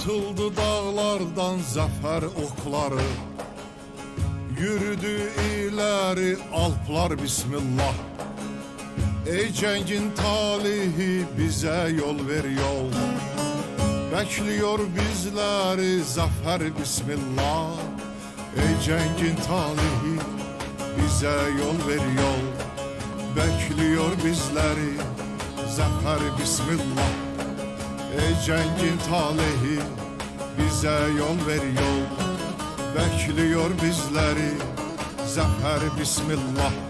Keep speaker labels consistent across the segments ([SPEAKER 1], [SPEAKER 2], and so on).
[SPEAKER 1] Atıldı dağlardan zafer okları. Yürüdü ileri alplar bismillah. Ey cengin talihi bize yol ver yol. Bekliyor bizleri zafer bismillah. Ey cengin talihi bize yol ver yol. Bekliyor bizleri zafer bismillah Ey cengin talihi bize yol ver yol. Bekliyor bizleri zafer bismillah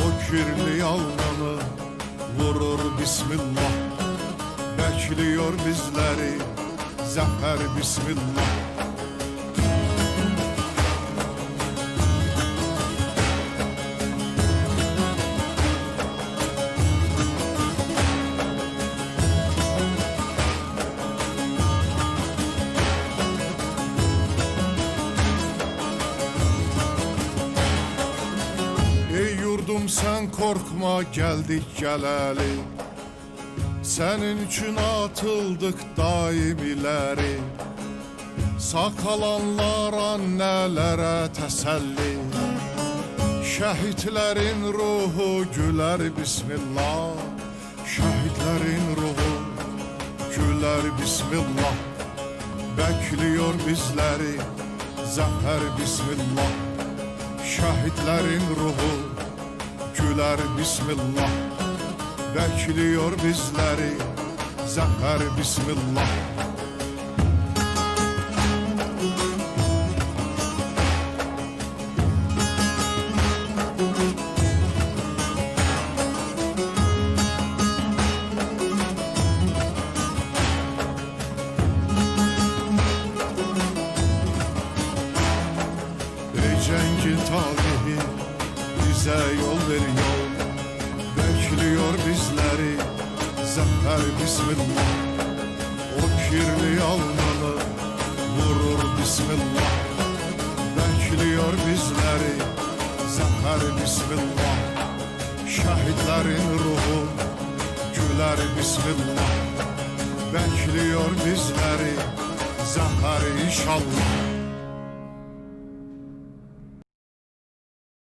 [SPEAKER 1] o kirli alnını vurur bismillah. Bekliyor bizleri zafer bismillah Ey yurdum sen korkma geldik geleli. Senin için atıldık daim ileri. Sağ kalanlar annelere teselli. Şehitlerin ruhu güler bismillah. Şehitlerin ruhu güler bismillah. Bekliyor bizleri zafer bismillah. Şehitlerin ruhu güler bismillah. Bekliyor bizleri. Zafer bismillah bize yol ver yol Bekliyor bizleri zafer bismillah. O kirli alnını vurur bismillah. Bekliyor bizleri zafer bismillah. Şehitlerin ruhu güler bismillah. Bekliyor bizleri zafer inşallah